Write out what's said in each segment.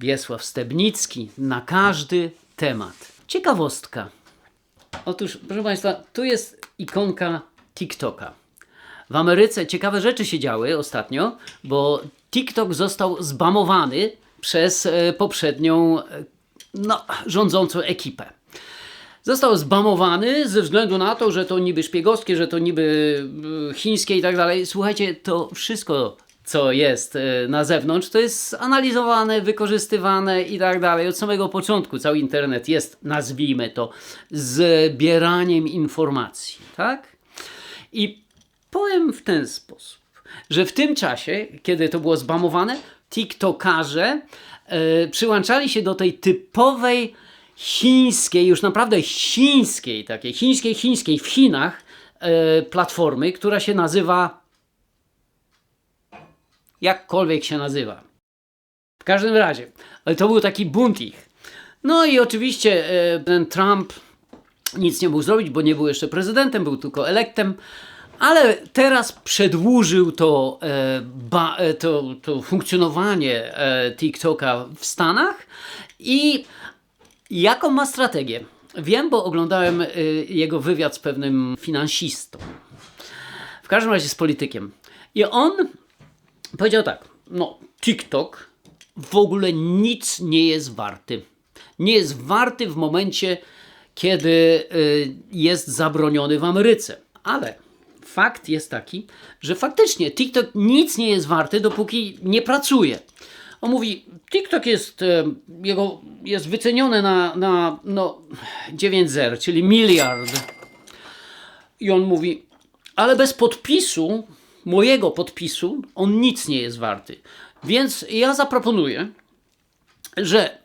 Wiesław Stebnicki na każdy temat. Ciekawostka. Otóż, proszę Państwa, tu jest ikonka TikToka. W Ameryce ciekawe rzeczy się działy ostatnio, bo TikTok został zbamowany przez e, poprzednią e, no, rządzącą ekipę. Został zbamowany ze względu na to, że to niby szpiegowskie, że to niby e, chińskie i tak dalej. Słuchajcie, to wszystko, co jest e, na zewnątrz, to jest analizowane, wykorzystywane i tak dalej. Od samego początku cały internet jest, nazwijmy to, zbieraniem informacji, tak? I powiem w ten sposób, że w tym czasie, kiedy to było zbamowane, TikTokarze e, przyłączali się do tej typowej chińskiej, już naprawdę chińskiej, takiej chińskiej, chińskiej w Chinach e, platformy, która się nazywa jakkolwiek się nazywa. W każdym razie, ale to był taki bunt ich. No i oczywiście e, ten Trump nic nie mógł zrobić, bo nie był jeszcze prezydentem, był tylko elektem, ale teraz przedłużył to, e, e, to, to funkcjonowanie TikToka w Stanach i jaką ma strategię? Wiem, bo oglądałem jego wywiad z pewnym finansistą. W każdym razie z politykiem. I on powiedział tak, no TikTok w ogóle nic nie jest warty. Nie jest warty w momencie, kiedy y, jest zabroniony w Ameryce. Ale fakt jest taki, że faktycznie TikTok nic nie jest warty, dopóki nie pracuje. On mówi, TikTok jest, e, jego, jest wyceniony na, na no, 9 zer, czyli miliard. I on mówi, ale bez podpisu, mojego podpisu, on nic nie jest warty. Więc ja zaproponuję, że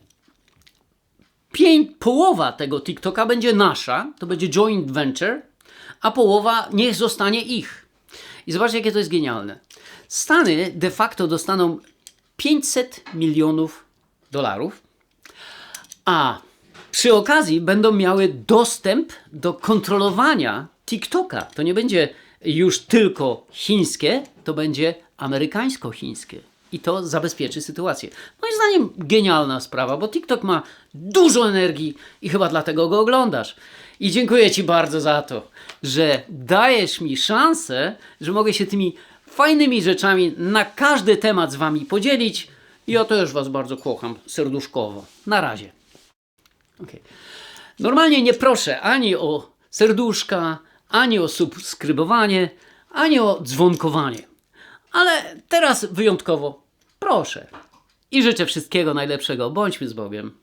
pięć, połowa tego TikToka będzie nasza, to będzie joint venture, a połowa niech zostanie ich. I zobaczcie, jakie to jest genialne. Stany de facto dostaną 500 milionów dolarów, a przy okazji będą miały dostęp do kontrolowania TikToka. To nie będzie już tylko chińskie, to będzie amerykańsko-chińskie. I to zabezpieczy sytuację. Moim zdaniem genialna sprawa, bo TikTok ma dużo energii i chyba dlatego go oglądasz. I dziękuję Ci bardzo za to, że dajesz mi szansę, że mogę się tymi fajnymi rzeczami na każdy temat z Wami podzielić. I to już Was bardzo kocham, serduszkowo. Na razie. Okej. Normalnie nie proszę ani o serduszka, ani o subskrybowanie, ani o dzwonkowanie. Ale teraz wyjątkowo proszę. I życzę wszystkiego najlepszego. Bądźmy z Bogiem.